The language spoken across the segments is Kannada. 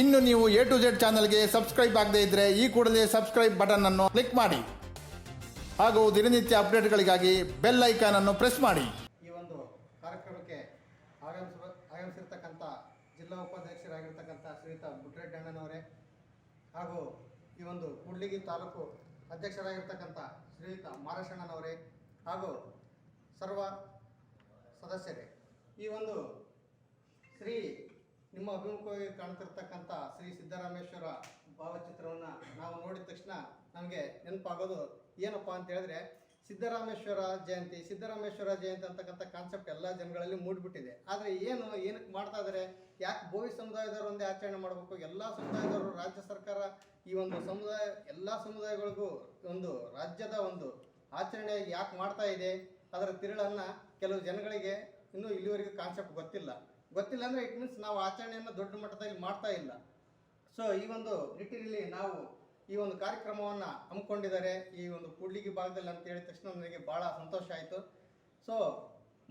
ಇನ್ನು ನೀವು ಎ ಟು ಜೆಡ್ ಚಾನಲ್ಗೆ ಸಬ್ಸ್ಕ್ರೈಬ್ ಆಗದೇ ಇದ್ರೆ ಈ ಕೂಡಲೇ ಸಬ್ಸ್ಕ್ರೈಬ್ ಬಟನ್ ಅನ್ನು ಕ್ಲಿಕ್ ಮಾಡಿ. ಹಾಗೂ ದಿನನಿತ್ಯ ಅಪ್ಡೇಟ್ಗಳಿಗಾಗಿ ಬೆಲ್ ಐಕಾನ್ ಅನ್ನು ಪ್ರೆಸ್ ಮಾಡಿ. ಈ ಒಂದು ಕಾರ್ಯಕ್ರಮಕ್ಕೆ ಆಗಮಿಸ ಆಗಮಿಸಿರ್ತಕ್ಕಂಥ ಜಿಲ್ಲಾ ಉಪಾಧ್ಯಕ್ಷರಾಗಿರ್ತಕ್ಕಂಥ ಶ್ರೀತಾ ಬುಟ್ರೆಡ್ಡಿ ಅಣ್ಣನವರೇ ಹಾಗೂ ಈ ಒಂದು ಕೂಡ್ಲಿಗಿ ತಾಲೂಕು ಅಧ್ಯಕ್ಷರಾಗಿರ್ತಕ್ಕಂಥ ಶ್ರೀಯುತ ಮಾರಶಣ್ಣನವರೇ ಹಾಗೂ ಸರ್ವ ಸದಸ್ಯರೇ. ಈ ಒಂದು ಶ್ರೀ ನಿಮ್ಮ ಅಭಿಮುಖವಾಗಿ ಕಾಣ್ತಿರ್ತಕ್ಕಂಥ ಶ್ರೀ ಸಿದ್ದರಾಮೇಶ್ವರ ಭಾವಚಿತ್ರವನ್ನು ನಾವು ನೋಡಿದ ತಕ್ಷಣ ನಮಗೆ ನೆನಪಾಗೋದು ಏನಪ್ಪ ಅಂತ ಹೇಳಿದ್ರೆ ಸಿದ್ದರಾಮೇಶ್ವರ ಜಯಂತಿ ಸಿದ್ದರಾಮೇಶ್ವರ ಜಯಂತಿ ಅಂತಕ್ಕಂಥ ಕಾನ್ಸೆಪ್ಟ್ ಎಲ್ಲ ಜನಗಳಲ್ಲಿ ಮೂಡ್ಬಿಟ್ಟಿದೆ. ಆದರೆ ಏನು ಏನಕ್ಕೆ ಮಾಡ್ತಾ ಇದ್ದಾರೆ ಯಾಕೆ ಭೋವಿ ಸಮುದಾಯದವರು ಒಂದೇ ಆಚರಣೆ ಮಾಡಬೇಕು? ಎಲ್ಲ ಸಮುದಾಯದವರು ರಾಜ್ಯ ಸರ್ಕಾರ ಈ ಒಂದು ಸಮುದಾಯ, ಎಲ್ಲ ಸಮುದಾಯಗಳಿಗೂ ಒಂದು ರಾಜ್ಯದ ಒಂದು ಆಚರಣೆ ಯಾಕೆ ಮಾಡ್ತಾ ಇದೆ? ಅದರ ತಿರುಳನ್ನು ಕೆಲವು ಜನಗಳಿಗೆ ಇನ್ನೂ ಇಲ್ಲಿವರೆಗೂ ಕಾನ್ಸೆಪ್ಟ್ ಗೊತ್ತಿಲ್ಲ. ಗೊತ್ತಿಲ್ಲ ಅಂದರೆ ಇಟ್ ಮೀನ್ಸ್ ನಾವು ಆಚರಣೆಯನ್ನು ದೊಡ್ಡ ಮಟ್ಟದಲ್ಲಿ ಮಾಡ್ತಾ ಇಲ್ಲ. ಸೊ ಈ ಒಂದು ನಿಟ್ಟಿನಲ್ಲಿ ನಾವು ಈ ಒಂದು ಕಾರ್ಯಕ್ರಮವನ್ನು ಹಮ್ಮಿಕೊಂಡಿದ್ದಾರೆ. ಈ ಒಂದು ಕೂಡ್ಲಿಗಿ ಭಾಗದಲ್ಲಿ ಅಂತ ಹೇಳಿದ ತಕ್ಷಣ ನನಗೆ ಭಾಳ ಸಂತೋಷ ಆಯಿತು. ಸೊ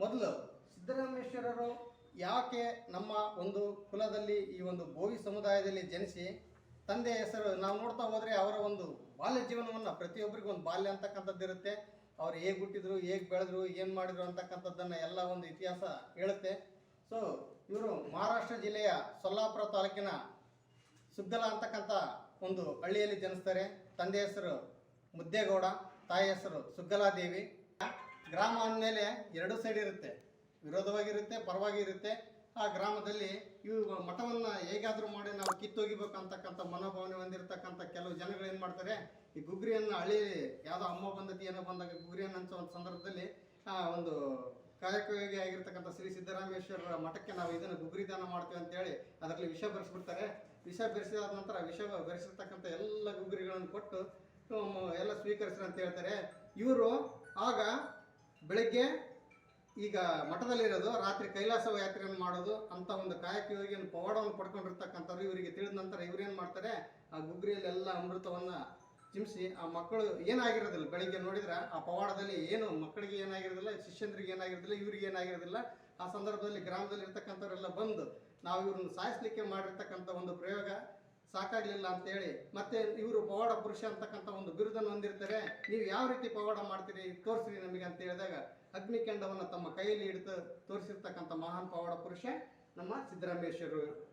ಮೊದಲು ಸಿದ್ದರಾಮೇಶ್ವರರು ಯಾಕೆ ನಮ್ಮ ಒಂದು ಕುಲದಲ್ಲಿ ಈ ಒಂದು ಬೋವಿ ಸಮುದಾಯದಲ್ಲಿ ಜನಿಸಿ ತಂದೆ ಹೆಸರು, ನಾವು ನೋಡ್ತಾ ಹೋದರೆ ಅವರ ಒಂದು ಬಾಲ್ಯ ಜೀವನವನ್ನು ಪ್ರತಿಯೊಬ್ಬರಿಗೂ ಒಂದು ಬಾಲ್ಯ ಅಂತಕ್ಕಂಥದ್ದು ಇರುತ್ತೆ. ಅವ್ರು ಹೇಗೆ ಹುಟ್ಟಿದ್ರು, ಹೇಗೆ ಬೆಳೆದ್ರು, ಏನು ಮಾಡಿದ್ರು ಅಂತಕ್ಕಂಥದ್ದನ್ನು ಎಲ್ಲ ಒಂದು ಇತಿಹಾಸ ಹೇಳುತ್ತೆ. ಸೊ ಇವರು ಮಹಾರಾಷ್ಟ್ರ ಜಿಲ್ಲೆಯ ಸೊಲ್ಲಾಪುರ ತಾಲೂಕಿನ ಸುಗ್ಗಲ ಅಂತಕ್ಕಂಥ ಒಂದು ಹಳ್ಳಿಯಲ್ಲಿ ಜನಿಸ್ತಾರೆ. ತಂದೆ ಹೆಸರು ಮುದ್ದೇಗೌಡ, ತಾಯಿ ಹೆಸರು ಸುಗ್ಗಲಾದೇವಿ ಗ್ರಾಮ ಅಂದಮೇಲೆ ಎರಡು ಸೈಡ್ ಇರುತ್ತೆ. ವಿರೋಧವಾಗಿರುತ್ತೆ, ಪರವಾಗಿರುತ್ತೆ. ಆ ಗ್ರಾಮದಲ್ಲಿ ಇವು ಮಠವನ್ನು ಹೇಗಾದರೂ ಮಾಡಿ ನಾವು ಕಿತ್ತೋಗಿಬೇಕು ಅಂತಕ್ಕಂಥ ಮನೋಭಾವನೆ ಹೊಂದಿರತಕ್ಕಂಥ ಕೆಲವು ಜನಗಳು ಏನು ಮಾಡ್ತಾರೆ, ಈ ಗುಗ್ರಿಯನ್ನು ಹಳ್ಳಿ ಯಾವುದೋ ಅಮ್ಮ ಬಂದತಿ ಏನೋ ಬಂದಾಗ ಗುಗ್ರಿಯನ್ನು ಹಂಚೋ ಒಂದು ಸಂದರ್ಭದಲ್ಲಿ, ಆ ಒಂದು ಕಾಯಕವಾಗಿ ಆಗಿರ್ತಕ್ಕಂಥ ಶ್ರೀ ಸಿದ್ದರಾಮೇಶ್ವರರ ಮಠಕ್ಕೆ ನಾವು ಇದನ್ನು ಗುಗ್ರಿ ದಾನ ಮಾಡ್ತೇವೆ ಅಂತೇಳಿ ಅದರಲ್ಲಿ ವಿಷ ಬೆರೆಸ್ಬಿಡ್ತಾರೆ. ವಿಷ ಬೆರೆಸಿದ ನಂತರ ವಿಷ ಬೆರೆಸಿರ್ತಕ್ಕಂಥ ಎಲ್ಲ ಗುಗ್ರಿಗಳನ್ನು ಕೊಟ್ಟು ಎಲ್ಲ ಸ್ವೀಕರಿಸ್ರಿ ಅಂತ ಹೇಳ್ತಾರೆ. ಇವರು ಆಗ ಬೆಳಗ್ಗೆ ಈಗ ಮಠದಲ್ಲಿರೋದು ರಾತ್ರಿ ಕೈಲಾಸ ಯಾತ್ರೆಯನ್ನು ಮಾಡೋದು, ಅಂತ ಒಂದು ಕಾಯಕ ಯೋಗಿಯನ್ನು ಪವಾಡವನ್ನು ಪಡ್ಕೊಂಡಿರ್ತಕ್ಕಂಥವ್ರು ಇವರಿಗೆ ತಿಳಿದ ನಂತರ ಇವ್ರೇನು ಮಾಡ್ತಾರೆ, ಆ ಗುಗ್ರಿಯಲ್ಲಿ ಎಲ್ಲ ಅಮೃತವನ್ನು ಚಿಮ್ಸಿ ಆ ಮಕ್ಕಳು ಏನಾಗಿರೋದಿಲ್ಲ. ಬೆಳಿಗ್ಗೆ ನೋಡಿದ್ರೆ ಆ ಪವಾಡದಲ್ಲಿ ಏನು ಮಕ್ಕಳಿಗೆ ಏನಾಗಿರೋದಿಲ್ಲ, ಶಿಷ್ಯಂದ್ರಿಗೆ ಏನಾಗಿರೋದಿಲ್ಲ, ಇವ್ರಿಗೆ ಏನಾಗಿರೋದಿಲ್ಲ, ಆ ಸಂದರ್ಭದಲ್ಲಿ ಗ್ರಾಮದಲ್ಲಿ ಇರ್ತಕ್ಕಂಥವರೆಲ್ಲ ಬಂದು ನಾವು ಇವ್ರನ್ನ ಸಾಯಿಸ್ಲಿಕ್ಕೆ ಮಾಡಿರ್ತಕ್ಕಂಥ ಒಂದು ಪ್ರಯೋಗ ಸಾಕಾಗ್ಲಿಲ್ಲ ಅಂತೇಳಿ ಮತ್ತೆ ಇವರು ಪವಾಡ ಪುರುಷ ಅಂತಕ್ಕಂಥ ಒಂದು ಬಿರುದನ್ನು ಹೊಂದಿರ್ತಾರೆ. ನೀವು ಯಾವ ರೀತಿ ಪವಾಡ ಮಾಡ್ತೀರಿ, ತೋರಿಸ್ರಿ ನಮಗೆ ಅಂತ ಹೇಳಿದಾಗ ಅಗ್ನಿಕೆಂಡವನ್ನು ತಮ್ಮ ಕೈಯಲ್ಲಿ ಹಿಡಿದು ತೋರಿಸಿರ್ತಕ್ಕಂಥ ಮಹಾನ್ ಪವಾಡ ಪುರುಷ ನಮ್ಮ ಸಿದ್ದರಾಮೇಶ್ವರರು